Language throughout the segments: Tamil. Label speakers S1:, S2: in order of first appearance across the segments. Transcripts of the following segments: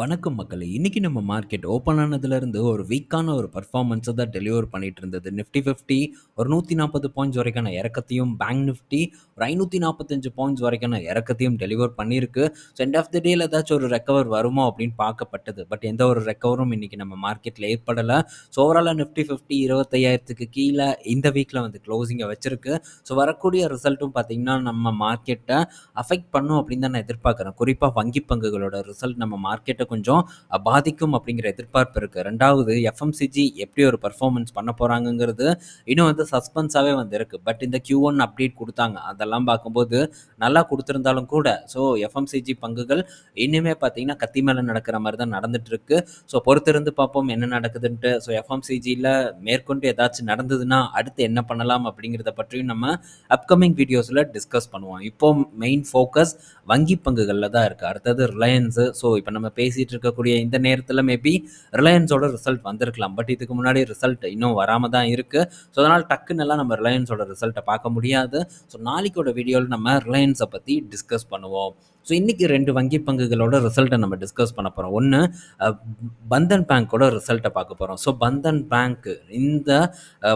S1: வணக்கம் மக்களை இன்னைக்கு நம்ம மார்க்கெட் ஓப்பன் ஆனதுலேருந்து ஒரு வீக்கான ஒரு பர்ஃபார்மன்ஸை தான் டெலிவர் பண்ணிட்டு இருந்தது. நிஃப்டி 50 ஒரு 140 பாயிண்ட்ஸ் வரைக்கான இறக்கத்தையும், பேங்க் நிஃப்டி ஒரு 545 பாயிண்ட்ஸ் வரைக்கான இறக்கத்தையும் டெலிவர் பண்ணியிருக்கு. ஸோ எண்ட் ஆஃப் த டேல ஏதாச்சும் ஒரு ரெக்கவர் வருமோ அப்படின்னு பார்க்கப்பட்டது. பட் எந்த ஒரு ரெக்கவரும் இன்னைக்கு நம்ம மார்க்கெட்டில் ஏற்படலை ஸோ ஓவராலாக நிஃப்டி ஃபிஃப்டி இருபத்தையாயிரத்துக்கு கீழே இந்த வீக்கில் வந்து க்ளோசிங்கை வச்சிருக்கு. ஸோ வரக்கூடிய ரிசல்ட்டும் பார்த்தீங்கன்னா, நம்ம மார்க்கெட்டை அஃபெக்ட் பண்ணும் அப்படின்னு தான் நான் எதிர்பார்க்குறேன். குறிப்பாக வங்கி பங்குகளோட ரிசல்ட் நம்ம மார்க்கெட்டை கொஞ்சம் பாதிக்கும் அப்படிங்கிற எதிர்பார்ப்பு இருக்கு. ரெண்டாவது எஃப்எம்சிஜி எப்படி ஒரு பர்ஃபார்மன்ஸ் பண்ண போறாங்கங்கிறது இன்னும் வந்து சஸ்பென்ஸாவே வந்து இருக்கு. பட் இந்த Q1 அப்டேட் கொடுத்தாங்க அதெல்லாம் பார்க்கும்போது நல்லா கொடுத்துருந்தாலும் கூட, ஸோ எஃப்எம்சிஜி பங்குகள் இன்னுமே பார்த்தீங்கன்னா, கத்தி மேலே நடக்கிற மாதிரி தான் நடந்துட்டு இருக்கு. ஸோ பொறுத்திருந்து பார்ப்போம் என்ன நடக்குதுன்ட்டு. ஸோ எஃப்எம்சிஜியில் மேற்கொண்டு ஏதாச்சும் நடந்ததுன்னா, அடுத்து என்ன பண்ணலாம் அப்படிங்கிறத பற்றியும் நம்ம அப்கமிங் வீடியோஸில் டிஸ்கஸ் பண்ணுவோம். இப்போ மெயின் ஃபோக்கஸ் வங்கி பங்குகளில் தான் இருக்கு. அடுத்தது ரிலையன்ஸு ஸோ இப்போ நம்ம பேசிகிட்டு இருக்கக்கூடிய இந்த நேரத்தில் மேபி ரிலையன்ஸோட ரிசல்ட் வந்திருக்கலாம். பட் இதுக்கு முன்னாடி ரிசல்ட் இன்னும் வராமல் தான் இருக்குது ஸோ அதனால் டக்குன்னு எல்லாம் நம்ம ரிலையன்ஸோட ரிசல்ட்டை பார்க்க முடியாது. ஸோ நாளைக்கோட வீடியோவில் நம்ம ரிலையன்ஸை பற்றி டிஸ்கஸ் பண்ணுவோம். ஸோ இன்றைக்கி ரெண்டு வங்கி பங்குகளோட ரிசல்ட்டை நம்ம டிஸ்கஸ் பண்ண போகிறோம் ஒன்று பந்தன் பேங்க்கோட ரிசல்ட்டை பார்க்க போகிறோம் ஸோ பந்தன் பேங்க்கு இந்த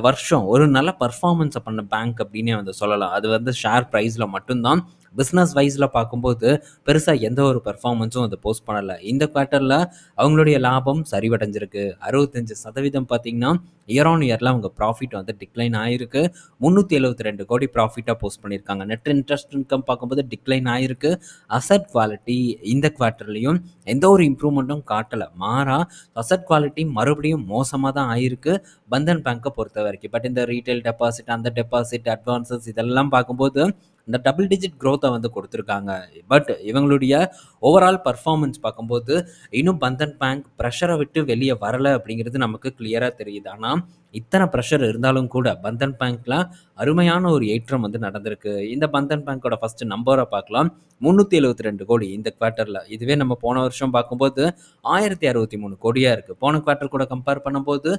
S1: வருஷம் ஒரு நல்ல பர்ஃபார்மன்ஸை பண்ண பேங்க் அப்படின்னே வந்து சொல்லலாம். அது வந்து ஷேர் ப்ரைஸில் மட்டும்தான் பிஸ்னஸ் வைஸில் பார்க்கும்போது பெருசாக எந்த ஒரு பெர்ஃபார்மன்ஸும் அதை போஸ்ட் பண்ணலை இந்த குவார்ட்டரில் அவங்களுடைய லாபம் சரிவடைஞ்சிருக்கு. 65% பார்த்தீங்கன்னா, இயர் ஆன் இயரில் அவங்க ப்ராஃபிட் வந்து டிக்ளைன் ஆயிருக்கு. 372 கோடி ப்ராஃபிட்டாக போஸ்ட் பண்ணியிருக்காங்க. நெட் இன்ட்ரெஸ்ட் இன்கம் பார்க்கும்போது டிக்ளைன் ஆயிருக்கு. அசெட் குவாலிட்டி இந்த குவார்ட்டர்லேயும் எந்த ஒரு இம்ப்ரூவ்மெண்ட்டும் காட்டலை மாறா அசட் குவாலிட்டி மறுபடியும் மோசமாக தான் ஆயிருக்கு. பந்தன் பேங்க்கை பொறுத்த வரைக்கும் பட் இந்த ரீட்டைல் டெபாசிட், அந்த டெபாசிட், அட்வான்ஸஸ் இதெல்லாம் பார்க்கும்போது இந்த டபுள் டிஜிட் க்ரோத்தை வந்து கொடுத்துருக்காங்க பட் இவங்களுடைய ஓவரால் பர்ஃபார்மன்ஸ் பார்க்கும்போது, இன்னும் பந்தன் பேங்க் ப்ரெஷரை விட்டு வெளியே வரல அப்படிங்கிறது நமக்கு கிளியராக தெரியுது. ஆனால் இத்தனை ப்ரெஷர் இருந்தாலும் கூட பந்தன் பேங்க்ல அருமையான ஒரு ஏற்றம் வந்து நடந்திருக்கு. இந்த பந்தன் பேங்கோட ஃபர்ஸ்ட் நம்பரை பார்க்கலாம். 372 கோடி இந்த குவார்ட்டரில் இதுவே நம்ம போன வருஷம் பார்க்கும்போது ஆயிரத்தி அறுபத்தி மூணு கோடியாக இருக்குது போன குவார்ட்டர் கூட கம்பேர் பண்ணும்போது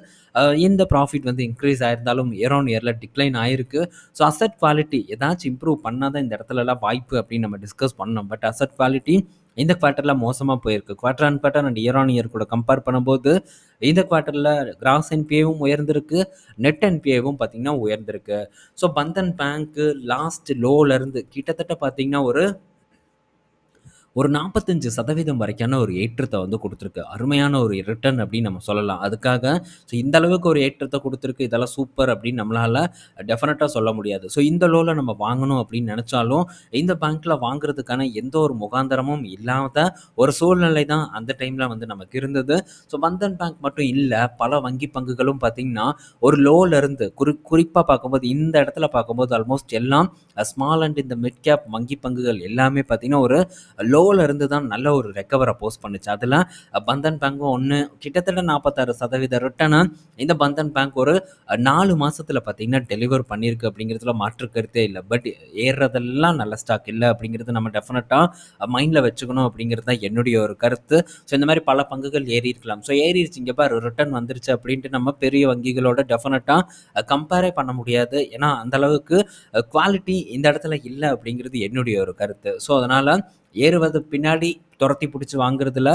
S1: இந்த ப்ராஃபிட் வந்து இன்க்ரீஸ் ஆயிருந்தாலும் இயர் ஆன் இயரில் டிக்ளைன் ஆயிருக்கு. ஸோ அசெட் குவாலிட்டி ஏதாச்சும் இம்ப்ரூவ் பண்ணால் தான் இந்த இடத்துலலாம் வாய்ப்பு அப்படின்னு நம்ம டிஸ்கஸ் பண்ணோம். பட் அசட் குவாலிட்டி இந்த குவார்ட்டரில் மோசமாக போயிருக்கு. Quarter on quarter and year on year கூட கம்பேர் பண்ணும்போது, இந்த குவார்ட்டரில் கிராஸ் என்பிஏவும் உயர்ந்திருக்கு. நெட் என்பிஏவும் பார்த்தீங்கன்னா உயர்ந்திருக்கு. ஸோ பந்தன் பேங்க்கு லாஸ்ட் லோவிலேருந்து கிட்டத்தட்ட பார்த்தீங்கன்னா, ஒரு ஒரு 45% வரைக்கான ஒரு ஏற்றத்தை வந்து கொடுத்துருக்கு அருமையான ஒரு ரிட்டர்ன் அப்படின்னு நம்ம சொல்லலாம். அதுக்காக ஸோ இந்த அளவுக்கு ஒரு ஏற்றத்தை கொடுத்துருக்கு இதெல்லாம் சூப்பர் அப்படின்னு நம்மளால டெஃபினட்டாக சொல்ல முடியாது. ஸோ இந்த லோவில் நம்ம வாங்கணும் அப்படின்னு நினச்சாலும் இந்த பேங்க்கில் வாங்குறதுக்கான எந்த ஒரு முகாந்திரமும் இல்லாத ஒரு சூழ்நிலை தான் அந்த டைமில் வந்து நமக்கு இருந்தது. ஸோ பந்தன் பேங்க் மட்டும் இல்லை பல வங்கி பங்குகளும் பார்த்தீங்கன்னா, ஒரு லோலேருந்து குறி குறிப்பாக பார்க்கும்போது இந்த இடத்துல பார்க்கும்போது ஆல்மோஸ்ட் எல்லாம் ஸ்மால் அண்ட் இந்த மிட் கேப் வங்கி பங்குகள் எல்லாமே பார்த்தீங்கன்னா, ஒரு லோ லோல இருந்து தான் நல்ல ஒரு ரெக்கவரை போஸ்ட் பண்ணுச்சு. அதில் பந்தன் பேங்க்கும் ஒன்று கிட்டத்தட்ட நாற்பத்தாறு சதவீத ரிட்டர்னு இந்த பந்தன் பேங்க் ஒரு நாலு மாதத்தில் பார்த்தீங்கன்னா, டெலிவர் பண்ணியிருக்கு அப்படிங்கிறதுல மாற்று கருத்தே இல்லை பட் ஏறுறதெல்லாம் நல்ல ஸ்டாக் இல்லை அப்படிங்கிறது நம்ம டெஃபினட்டாக மைண்டில் வச்சுக்கணும் அப்படிங்கிறது தான் என்னுடைய ஒரு கருத்து. ஸோ இந்த மாதிரி பல பங்குகள் ஏறியிருக்கலாம். ஸோ ஏறிருச்சு இங்கே பாரு ரிட்டர்ன் வந்துருச்சு அப்படின்ட்டு நம்ம பெரிய வங்கிகளோட டெஃபினட்டாக கம்பேரே பண்ண முடியாது. ஏன்னா, அந்த அளவுக்கு குவாலிட்டி இந்த இடத்துல இல்லை அப்படிங்கிறது என்னுடைய ஒரு கருத்து. ஸோ அதனால் ஏறுவது பின்னாடி துரத்தி பிடிச்சி வாங்குறதுல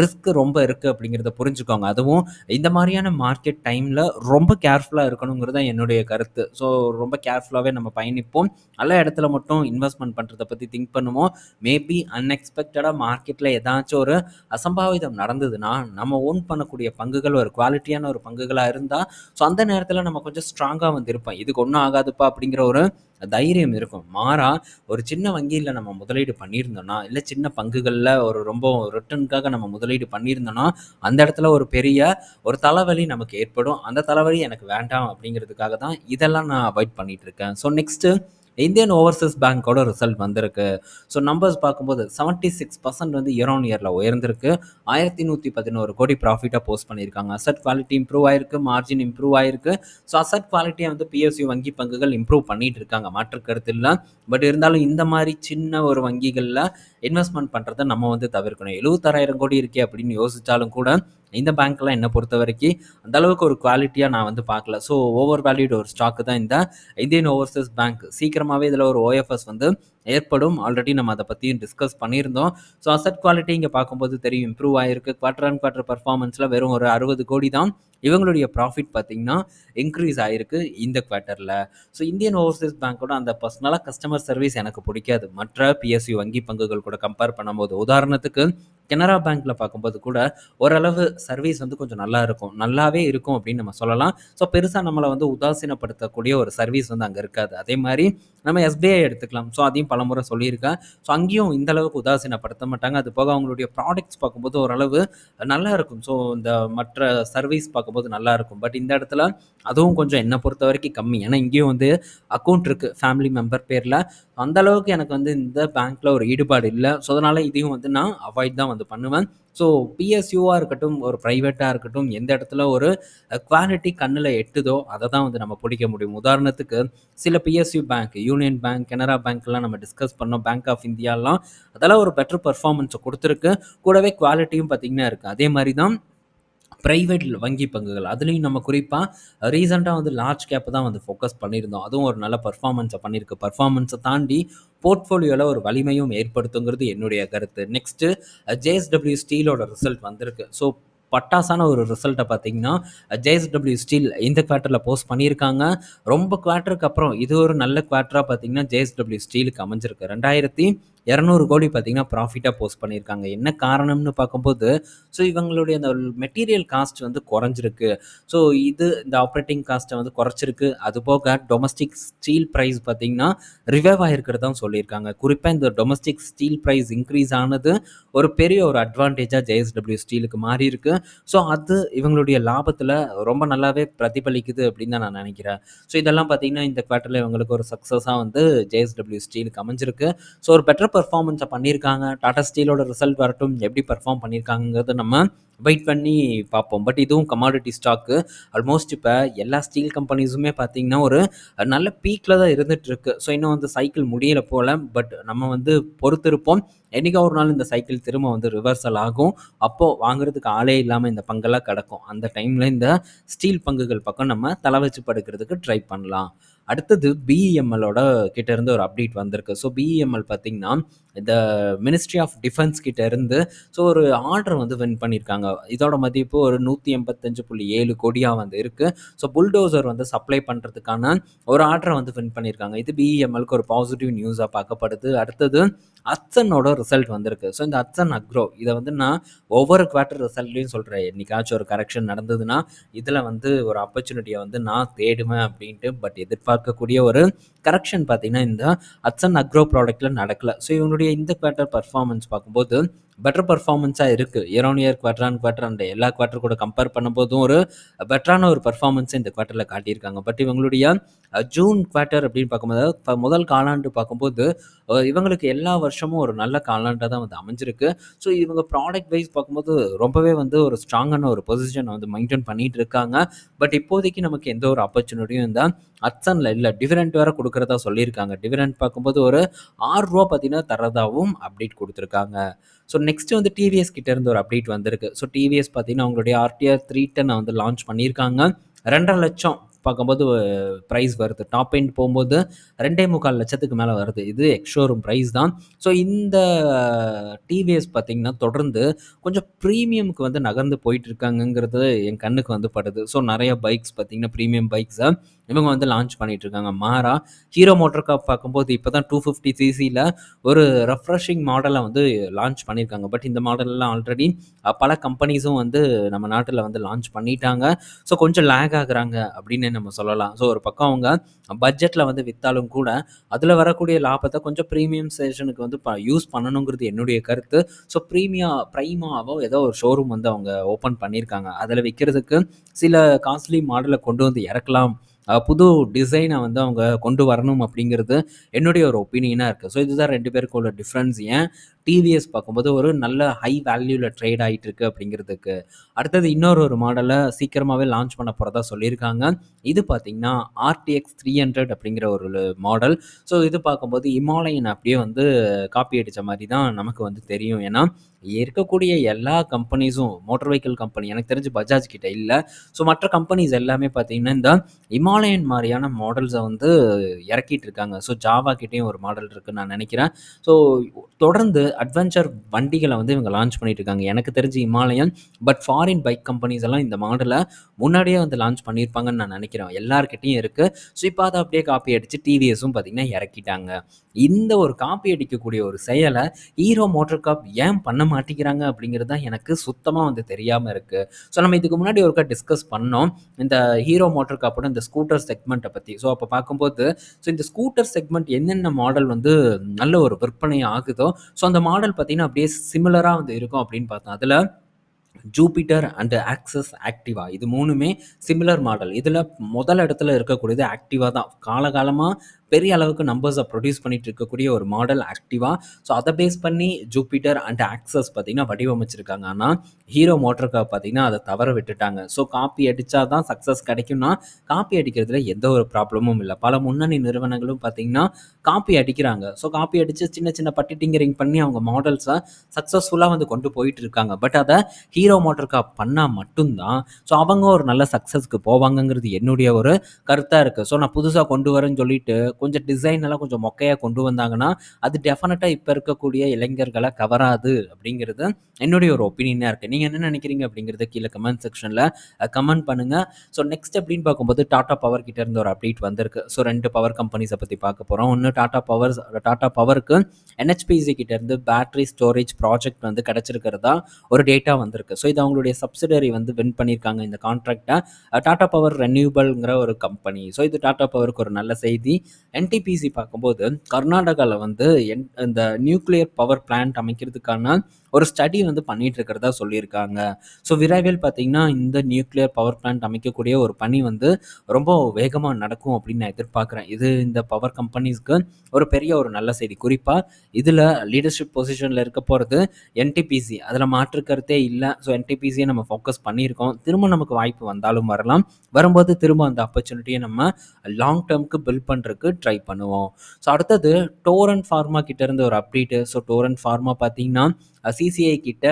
S1: ரிஸ்க் ரொம்ப இருக்குது அப்படிங்கிறத புரிஞ்சுக்கோங்க. அதுவும் இந்த மாதிரியான மார்க்கெட் டைமில் ரொம்ப கேர்ஃபுல்லாக இருக்கணுங்கிறது தான் என்னுடைய கருத்து. ஸோ ரொம்ப கேர்ஃபுல்லாகவே நம்ம பயணிப்போம். நல்ல இடத்துல மட்டும் இன்வெஸ்ட்மெண்ட் பண்ணுறதை பற்றி திங்க் பண்ணுவோம். மேபி அன்எக்ஸ்பெக்டடாக மார்க்கெட்டில் ஏதாச்சும் ஒரு அசம்பாவிதம் நடந்ததுன்னா, நம்ம ஓன் பண்ணக்கூடிய பங்குகள் ஒரு குவாலிட்டியான ஒரு பங்குகளாக இருந்தால் ஸோ அந்த நேரத்தில் நம்ம கொஞ்சம் ஸ்ட்ராங்காக வந்து இருப்போம். இதுக்கு ஒன்றும் ஆகாதுப்பா அப்படிங்கிற ஒரு தைரியம் இருக்கும். மாறா ஒரு சின்ன வங்கியில் நம்ம முதலீடு பண்ணியிருந்தோம்னா, இல்லை சின்ன பங்குகளில் ஒரு ரொம்ப ரிட்டர்னுக்காக நம்ம முதலீடு பண்ணியிருந்தோம்னா, அந்த இடத்துல ஒரு பெரிய ஒரு தலைவலி நமக்கு ஏற்படும். அந்த தலைவலி எனக்கு வேண்டாம் அப்படிங்கிறதுக்காக தான் இதெல்லாம் நான் அவாய்ட் பண்ணிட்டு இருக்கேன். ஸோ நெக்ஸ்ட்டு இந்தியன் ஓவர்சீஸ் பேங்க்கோட ரிசல்ட் வந்திருக்கு. ஸோ நம்பர்ஸ் பார்க்கும்போது 76% வந்து இயர் ஆன் இயரில் உயர்ந்திருக்கு. 1111 கோடி ப்ராஃபிட்டாக போஸ்ட் பண்ணியிருக்காங்க. அசட் குவாலிட்டி இம்ப்ரூவ் ஆயிருக்கு. மார்ஜின் இம்ப்ரூவ் ஆயிருக்கு. ஸோ அசட் குவாலிட்டியை வந்து பிஎஸ்யூ வங்கி பங்குகள் இம்ப்ரூவ் பண்ணிட்டு இருக்காங்க. மாற்று கருத்து பட் இருந்தாலும் இந்த மாதிரி சின்ன ஒரு வங்கிகளில் இன்வெஸ்ட்மெண்ட் பண்ணுறத நம்ம வந்து தவிர்க்கணும். எழுபத்தாறாயிரம் கோடி இருக்கே அப்படின்னு யோசித்தாலும் கூட இந்த பேங்க்லாம் என்னை பொறுத்த வரைக்கும் அந்த அளவுக்கு ஒரு குவாலிட்டியாக நான் வந்து பார்க்கல. ஸோ ஓவர் வேல்யூட் ஒரு ஸ்டாக்கு தான் இந்த இந்தியன் ஓவர்சீஸ் பேங்க் சீக்கிரமாகவே இதில் ஒரு ஓஎஃப்எஸ் வந்து ஏற்படும். ஆல்ரெடி நம்ம அதை பற்றியும் டிஸ்கஸ் பண்ணியிருந்தோம். ஸோ அசட் குவாலிட்டி இங்கே பார்க்கும்போது தெரியும். இம்ப்ரூவ் ஆகிருக்கு குவார்டர் அண்ட் குவார்டர் பர்ஃபார்மன்ஸில் வெறும் ஒரு அறுபது கோடி தான். இவங்களுடைய ப்ராஃபிட் பார்த்திங்கன்னா இன்க்ரீஸ் ஆகிருக்கு இந்த குவார்ட்டரில் ஸோ இந்தியன் ஓவர்சீஸ் பேங்க்கோட அந்த பர்சனலாக கஸ்டமர் சர்வீஸ் எனக்கு பிடிக்காது. மற்ற பிஎஸ்சி வங்கி பங்குகள் கூட கம்பேர் பண்ணும்போது உதாரணத்துக்கு கெனரா பேங்க்கில் பார்க்கும்போது கூட ஓரளவு சர்வீஸ் வந்து கொஞ்சம் நல்லா இருக்கும். நல்லாவே இருக்கும் அப்படின்னு நம்ம சொல்லலாம். ஸோ பெருசாக நம்மளை வந்து உதாசீனப்படுத்தக்கூடிய ஒரு சர்வீஸ் வந்து அங்கே இருக்காது. அதே மாதிரி நம்ம எஸ்பிஐ எடுத்துக்கலாம். ஸோ அதையும் பலமுறை சொல்லியிருக்கேன். ஸோ அங்கேயும் இந்த அளவுக்கு உதாசீனப்படுத்த மாட்டாங்க. அது போக அவங்களுடைய ப்ராடக்ட்ஸ் பார்க்கும்போது ஓரளவு நல்லா இருக்கும். ஸோ இந்த மற்ற சர்வீஸ் பார்க்கும்போது நல்லா இருக்கும். பட் இந்த இடத்துல அதுவும் கொஞ்சம் என்னை பொறுத்த வரைக்கும் கம்மி. ஏன்னா இங்கேயும் வந்து அக்கௌண்ட் இருக்குது ஃபேமிலி மெம்பர் பேரில். அந்த அளவுக்கு எனக்கு வந்து இந்த பேங்க்கில் ஒரு ஈடுபாடு இல்லை. ஸோ அதனால் இதையும் வந்து நான் அவாய்ட் தான் வந்து பண்ணுவேன். ஸோ பிஎஸ்யூவாக இருக்கட்டும் ஒரு ப்ரைவேட்டாக இருக்கட்டும் எந்த இடத்துல ஒரு குவாலிட்டி கண்ணில் எட்டுதோ அதை தான் வந்து நம்ம பிடிக்க முடியும். உதாரணத்துக்கு சில PSU bank union bank Canara பேங்க்லாம் நம்ம டிஸ்கஸ் பண்ணோம். பேங்க் ஆஃப் இந்தியாலாம் அதெல்லாம் ஒரு பெட்டர் பர்ஃபார்மன்ஸை கொடுத்துருக்கு. கூடவே குவாலிட்டியும் பார்த்திங்கன்னா இருக்குது அதே மாதிரி தான் ப்ரைவேட் வங்கி பங்குகள். அதுலேயும் நம்ம குறிப்பாக ரீசெண்டாக வந்து லார்ஜ் கேப்பை தான் வந்து ஃபோக்கஸ் பண்ணியிருந்தோம். அதுவும் ஒரு நல்ல பர்ஃபார்மன்ஸை பண்ணியிருக்கு. பர்ஃபார்மன்ஸை தாண்டி போர்ட்ஃபோலியோவில் ஒரு வலிமையும் ஏற்படுத்துங்கிறது என்னுடைய கருத்து. நெக்ஸ்ட்டு ஜேஎஸ்டபிள்யூ ஸ்டீலோட ரிசல்ட் வந்திருக்கு. ஸோ பட்டாசான ஒரு ரிசல்ட்டை பார்த்தீங்கன்னா ஜேஎஸ்டபிள்யூ ஸ்டீல் இந்த குவார்ட்டரில் போஸ்ட் பண்ணியிருக்காங்க. ரொம்ப குவார்ட்டருக்கு அப்புறம் இது ஒரு நல்ல குவார்ட்டராக பார்த்தீங்கன்னா ஜேஎஸ்டபிள்யூ ஸ்டீலுக்கு அமைஞ்சிருக்கு. ரெண்டாயிரத்தி இரநூறு கோடி பார்த்தீங்கன்னா ப்ராஃபிட்டாக போஸ்ட் பண்ணியிருக்காங்க. என்ன காரணம்னு பார்க்கும்போது ஸோ இவங்களுடைய அந்த மெட்டீரியல் காஸ்ட் வந்து குறைஞ்சிருக்கு. ஸோ இது இந்த ஆப்ரேட்டிங் காஸ்ட்டை வந்து குறைச்சிருக்கு. அது போக டொமஸ்டிக் ஸ்டீல் ப்ரைஸ் பார்த்திங்கன்னா ரிவைவ் ஆகிருக்கிறதா சொல்லியிருக்காங்க. குறிப்பாக இந்த டொமஸ்டிக் ஸ்டீல் ப்ரைஸ் இன்க்ரீஸ் ஆனது ஒரு பெரிய ஒரு அட்வான்டேஜாக ஜேஎஸ்டபிள்யூ ஸ்டீலுக்கு மாறி இருக்கு. ஸோ அது இவங்களுடைய லாபத்தில் ரொம்ப நல்லாவே பிரதிபலிக்குது அப்படின்னு தான் நான் நினைக்கிறேன். ஸோ இதெல்லாம் பார்த்தீங்கன்னா இந்த குவார்ட்டரில் இவங்களுக்கு ஒரு சக்ஸஸாக வந்து ஜேஎஸ்டபிள்யூ ஸ்டீலுக்கு அமைஞ்சிருக்கு. ஸோ ஒரு பெட்டர் பர்ஃபார்மன்ஸை பண்ணியிருக்காங்க. டாடா ஸ்டீலோட ரிசல்ட் வரட்டும் எப்படி பர்ஃபார்ம் பண்ணியிருக்காங்கிறத நம்ம வெயிட் பண்ணி பார்ப்போம். பட் இதுவும் கமாடிட்டி ஸ்டாக்கு ஆல்மோஸ்ட் இப்போ எல்லா ஸ்டீல் கம்பெனிஸுமே பார்த்திங்கன்னா ஒரு நல்ல பீக்கில் தான் இருந்துகிட்ருக்கு ஸோ இன்னும் வந்து சைக்கிள் முடியலை போல். பட் நம்ம வந்து பொறுத்திருப்போம். என்றைக்கா ஒரு நாள் இந்த சைக்கிள் திரும்ப வந்து ரிவர்சல் ஆகும். அப்போது வாங்குறதுக்கு ஆளே இல்லாமல் இந்த பங்கெல்லாம் கிடக்கும். அந்த டைமில் இந்த ஸ்டீல் பங்குகள் பக்கம் நம்ம தலை வச்சு படுக்கிறதுக்கு ட்ரை பண்ணலாம். அடுத்தது பிஇஎம்எல்லோட கிட்ட இருந்து ஒரு அப்டேட் வந்திருக்கு. ஸோ பிஇஎம்எல் பார்த்தீங்கன்னா த மினிஸ்ட்ரி ஆஃப் டிஃபென்ஸ் கிட்ட இருந்து ஸோ ஒரு ஆர்டர் வந்து வின் பண்ணியிருக்காங்க இதோட மதிப்பு ஒரு நூற்றி எண்பத்தஞ்சு புள்ளி ஏழு கோடியாக வந்து இருக்குது ஸோ புல்டோசர் வந்து சப்ளை பண்ணுறதுக்கான ஒரு ஆர்டரை வந்து வின் பண்ணியிருக்காங்க இது பிஇஎம்எல்க்கு ஒரு பாசிட்டிவ் நியூஸாக பார்க்கப்படுது. அடுத்தது அட்சனோட ரிசல்ட் வந்திருக்கு. ஸோ இந்த அட்சன் அக்ரோ இதை வந்து நான் ஒவ்வொரு குவார்ட்டர் ரிசல்ட்லையும் சொல்கிறேன் என்னைக்காச்சும் ஒரு கரெக்ஷன் நடந்ததுன்னா இதில் வந்து ஒரு ஆப்பர்ச்சுனிட்டியை வந்து நான் தேடுவேன் அப்படின்ட்டு பட் எதிர்பார்க்கக்கூடிய ஒரு கரெக்ஷன் பார்த்தீங்கன்னா இந்த அட்சன் அக்ரோ ப்ராடக்ட்டில் நடக்கலை. ஸோ இவனுடைய இந்த குவார்ட்டர் பர்ஃபார்மன்ஸ் பார்க்கும்போது பெட்டர் பர்ஃபார்மன்ஸாக இருக்குது year on year quarter on quarter அந்த எல்லா குவார்டர் கூட கம்பேர் பண்ணும்போதும் ஒரு பெட்டரான ஒரு பர்ஃபார்மன்ஸை இந்த குவார்ட்டரில் காட்டியிருக்காங்க. பட் இவங்களுடைய ஜூன் குவார்ட்டர் அப்படின்னு பார்க்கும்போது முதல் காலாண்டு பார்க்கும்போது இவங்களுக்கு எல்லா வருஷமும் ஒரு நல்ல காலாண்டாக தான் வந்து அமைஞ்சிருக்கு. ஸோ இவங்க ப்ராடக்ட் வைஸ் பார்க்கும்போது ரொம்பவே வந்து ஒரு ஸ்ட்ராங்கான ஒரு பொசிஷனை வந்து மெயின்டைன் பண்ணிகிட்டு இருக்காங்க பட் இப்போதைக்கு நமக்கு எந்த ஒரு ஆப்பர்ச்சுனிட்டியும் இருந்தால் அட்சனில் இல்லை டிஃபரெண்ட் வேறு கொடுக்குறதா சொல்லியிருக்காங்க. டிஃபரெண்ட் பார்க்கும்போது ஒரு ஆறு ரூபா பார்த்தீங்கன்னா தரதாகவும் அப்டேட் கொடுத்துருக்காங்க. ஸோ நெக்ஸ்ட் வந்து டிவிஎஸ் கிட்ட இருந்து ஒரு அப்டேட் வந்திருக்கு. ஸோ டிவிஎஸ் பார்த்தீங்கன்னா அவங்களுடைய ஆர்டிஆர் த்ரீ டென் வந்து லான்ச் பண்ணியிருக்காங்க. ரெண்டரை லட்சம் பார்க்கும்போது ப்ரைஸ் வருது. டாப் எண்ட் போகும்போது ரெண்டே முக்கால் லட்சத்துக்கு மேலே வருது. இது எக்ஷோரூம் ப்ரைஸ் தான். ஸோ இந்த டிவிஎஸ் பார்த்திங்கன்னா தொடர்ந்து கொஞ்சம் ப்ரீமியமுக்கு வந்து நகர்ந்து போயிட்டுருக்காங்கங்கிறது என் கண்ணுக்கு வந்து படுது. ஸோ நிறைய பைக்ஸ் பார்த்திங்கன்னா ப்ரீமியம் பைக்ஸை இவங்க வந்து லான்ச் பண்ணிகிட்ருக்காங்க மாறா ஹீரோ மோட்டர் காப் பார்க்கும்போது இப்போ தான் டூ ஃபிஃப்டி சிசியில் ஒரு ரெஃப்ரெஷிங் மாடலை வந்து லான்ச் பண்ணியிருக்காங்க பட் இந்த மாடலெல்லாம் ஆல்ரெடி பல கம்பெனிஸும் வந்து நம்ம நாட்டில் வந்து லான்ச் பண்ணிட்டாங்க. ஸோ கொஞ்சம் லேக் ஆகுறாங்க அப்படின்னு நம்ம சொல்லலாம். ஸோ ஒரு பக்கம் அவங்க பட்ஜெட்டில் வந்து விற்றாலும் கூட அதில் வரக்கூடிய லாபத்தை கொஞ்சம் ப்ரீமியம் ஸ்டேஷனுக்கு வந்து ப யூஸ் பண்ணணுங்கிறது என்னுடைய கருத்து. ஸோ ப்ரீமியா ப்ரைமாவோ ஏதோ ஒரு ஷோரூம் வந்து அவங்க ஓப்பன் பண்ணியிருக்காங்க அதில் விற்கிறதுக்கு சில காஸ்ட்லி மாடலை கொண்டு வந்து இறக்கலாம். புது டிசைனை வந்து அவங்க கொண்டு வரணும் அப்படிங்கிறது என்னுடைய ஒரு ஒப்பீனியனாக இருக்குது ஸோ இதுதான் ரெண்டு பேருக்கு உள்ள டிஃப்ரென்ஸ் ஏன்? டிவிஎஸ் பார்க்கும்போது ஒரு நல்ல ஹை வேல்யூவில் ட்ரேட் ஆகிட்டு இருக்கு அப்படிங்கிறதுக்கு. அடுத்தது இன்னொரு ஒரு மாடலை சீக்கிரமாகவே லான்ச் பண்ண போகிறதா சொல்லியிருக்காங்க. இது பார்த்திங்கன்னா ஆர்டிஎக்ஸ் த்ரீ ஹண்ட்ரட் அப்படிங்கிற ஒரு மாடல் ஸோ இது பார்க்கும்போது இமாலயன் அப்படியே வந்து காப்பி அடித்த மாதிரி தான் நமக்கு வந்து தெரியும். ஏன்னா இருக்கக்கூடிய எல்லா கம்பெனிஸும் மோட்டர் வெஹிக்கிள் கம்பெனி எனக்கு தெரிஞ்சு பஜாஜ் கிட்ட இல்லை. ஸோ மற்ற கம்பெனிஸ் எல்லாமே பார்த்தீங்கன்னா இந்த இமாலயன் மாதிரியான மாடல்ஸை வந்து இறக்கிட்டு இருக்காங்க. ஸோ ஜாவா கிட்டேயும் ஒரு மாடல் இருக்குன்னு நான் நினைக்கிறேன். ஸோ தொடர்ந்து அட்வென்ச்சர் வண்டிகளை வந்து இவங்க லான்ச் பண்ணிட்டு இருக்காங்க எனக்கு தெரிஞ்சு Himalayan but foreign bike companies எல்லாம் இந்த மாடலை முன்னாடியே வந்து லான்ச் பண்ணியிருப்பாங்கன்னு நான் நினைக்கிறேன். எல்லாருக்கிட்டையும் இருக்குது ஸோ இப்போ அதை அப்படியே காப்பி அடித்து டிவிஎஸும் பார்த்திங்கன்னா இறக்கிட்டாங்க. இந்த ஒரு காப்பி அடிக்கக்கூடிய ஒரு செயலை ஹீரோ மோட்டர் காப் ஏன் பண்ண மாட்டேங்கிறாங்க அப்படிங்கிறது தான் எனக்கு சுத்தமாக வந்து தெரியாமல் இருக்குது ஸோ நம்ம இதுக்கு முன்னாடி ஒருக்கா டிஸ்கஸ் பண்ணோம். இந்த ஹீரோ மோட்டர் காப்போட இந்த ஸ்கூட்டர் செக்மெண்ட்டை பற்றி ஸோ அப்போ பார்க்கும்போது ஸோ இந்த ஸ்கூட்டர் செக்மெண்ட் என்னென்ன மாடல் வந்து நல்ல ஒரு விற்பனை ஆகுதோ ஸோ அந்த மாடல் பார்த்தீங்கன்னா அப்படியே சிமிலராக வந்து இருக்கும் அப்படின்னு பார்த்தோம் அதில் ஜூபிட்டர் அண்டு ஆக்சஸ் ஆக்டிவா இது மூணுமே சிமிலர் மாடல் இதில் முதல் இடத்துல இருக்கக்கூடியது ஆக்டிவா தான். காலகாலமாக பெரிய அளவுக்கு நம்பர்ஸை ப்ரொடியூஸ் பண்ணிட்டு இருக்கக்கூடிய ஒரு மாடல் ஆக்டிவா ஸோ அதை பேஸ் பண்ணி ஜூபிட்டர் அண்ட் ஆக்சஸ் பார்த்தீங்கன்னா வடிவமைச்சிருக்காங்க. ஆனால் ஹீரோ மோட்டர் கார் பார்த்தீங்கன்னா அதை தவற விட்டுட்டாங்க. ஸோ காப்பி அடித்தா தான் சக்ஸஸ் கிடைக்கும்னா காப்பி அடிக்கிறதுல எந்த ஒரு ப்ராப்ளமும் இல்லை. பல முன்னணி நிறுவனங்களும் பார்த்தீங்கன்னா காப்பி அடிக்கிறாங்க. ஸோ காப்பி அடித்து சின்ன சின்ன பட்டி டிங்கரிங் பண்ணி அவங்க மாடல்ஸை சக்ஸஸ்ஃபுல்லாக வந்து கொண்டு போயிட்டு இருக்காங்க. பட் அதை ஹீரோ மோட்டர் கார் பண்ணால் மட்டும்தான். ஸோ அவங்க ஒரு நல்ல சக்ஸஸ்க்கு போவாங்கங்கிறது என்னுடைய ஒரு கருத்தாக இருக்குது ஸோ நான் புதுசாக கொண்டு வரேன்னு சொல்லிட்டு கொஞ்சம் டிசைன் எல்லாம் கொஞ்சம் மொக்கையாக கொண்டு வந்தாங்கன்னா அது டெஃபினட்டாக இப்போ இருக்கக்கூடிய இளைஞர்களை கவராது அப்படிங்கிறது என்னுடைய ஒரு ஒப்பீனியனாக இருக்குது நீங்கள் என்ன நினைக்கிறீங்க அப்படிங்கிறத கீழே கமெண்ட் செக்ஷனில் கமெண்ட் பண்ணுங்கள் ஸோ நெக்ஸ்ட் அப்படின்னு பார்க்கும்போது டாட்டா பவர் கிட்ட இருந்து ஒரு அப்டேட் வந்திருக்கு. ஸோ ரெண்டு பவர் கம்பெனிஸை பற்றி பார்க்க போகிறோம் ஒன்று டாட்டா பவர் டாட்டா பவருக்கு என்ஹெச்பிசி கிட்ட இருந்து பேட்டரி ஸ்டோரேஜ் ப்ராஜெக்ட் வந்து கிடச்சிருக்கிறதா ஒரு டேட்டா வந்திருக்கு. ஸோ இது அவங்களுடைய சப்சிடரி வந்து வின் பண்ணியிருக்காங்க இந்த கான்ட்ராக்டை டாட்டா பவர் ரெனியூபிள்ங்கிற ஒரு கம்பெனி ஸோ இது டாட்டா பவருக்கு ஒரு நல்ல செய்தி. என்டிபிசி பார்க்கும்போது கர்நாடகாவில் வந்து என் இந்த நியூக்ளியர் பவர் பிளான்ட் அமைக்கிறதுக்கான ஒரு ஸ்டடி வந்து பண்ணிட்டு இருக்கிறதா சொல்லியிருக்காங்க. ஸோ விரைவில் பார்த்தீங்கன்னா இந்த நியூக்ளியர் பவர் பிளான்ட் அமைக்கக்கூடிய ஒரு பணி வந்து ரொம்ப வேகமாக நடக்கும் அப்படின்னு நான் எதிர்பார்க்குறேன். இது இந்த பவர் கம்பெனிஸ்க்கு ஒரு பெரிய ஒரு நல்ல செய்தி. குறிப்பாக இதில் லீடர்ஷிப் பொசிஷனில் இருக்க போகிறது என்டிபிசி அதில் மாற்றுக்கருத்தே இல்லை. ஸோ என்டிபிசியை நம்ம ஃபோக்கஸ் பண்ணியிருக்கோம். திரும்ப நமக்கு வாய்ப்பு வந்தாலும் வரலாம். வரும்போது திரும்ப அந்த ஆப்பர்ச்சுனிட்டியை நம்ம லாங் டேர்முக்கு பில்ட் பண்ணுறதுக்கு ட்ரை பண்ணுவோம். ஸோ அடுத்தது டோரன் ஃபார்மா கிட்டேருந்து ஒரு அப்டேட்டு ஸோ டோரன் ஃபார்மா பார்த்தீங்கன்னா சிசிஐ கிட்ட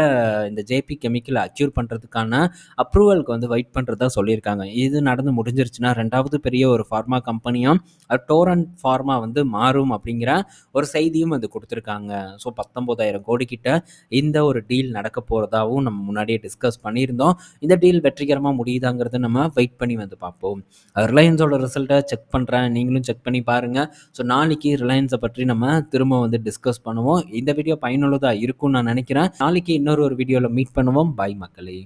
S1: இந்த ஜேபி கெமிக்கலை அக்யூர் பண்ணுறதுக்கான அப்ரூவலுக்கு வந்து வெயிட் பண்ணுறதா சொல்லியிருக்காங்க. இது நடந்து முடிஞ்சிருச்சுன்னா ரெண்டாவது பெரிய ஒரு ஃபார்மா கம்பெனியாக டோரன் ஃபார்மா வந்து மாறும் அப்படிங்கிற ஒரு செய்தியும் வந்து கொடுத்துருக்காங்க. ஸோ பத்தொம்போதாயிரம் கோடி கிட்ட இந்த ஒரு டீல் நடக்க போகிறதாவும் நம்ம முன்னாடியே டிஸ்கஸ் பண்ணியிருந்தோம். இந்த டீல் வெற்றிகரமாக முடியுதாங்கிறத நம்ம வெயிட் பண்ணி வந்து பார்ப்போம். ரிலையன்ஸோட ரிசல்ட்டை செக் பண்ணுறேன் நீங்களும் செக் பண்ணி பாருங்கள் ஸோ நாளைக்கு ரிலையன்ஸை பற்றி நம்ம திரும்ப வந்து டிஸ்கஸ் பண்ணுவோம். இந்த வீடியோ பயனுள்ளதாக இருக்கும்னு நான் நினைக்கிறேன். நாளைக்கு இன்னொரு ஒரு வீடியோவில் மீட் பண்ணுவோம். பாய் மக்களே.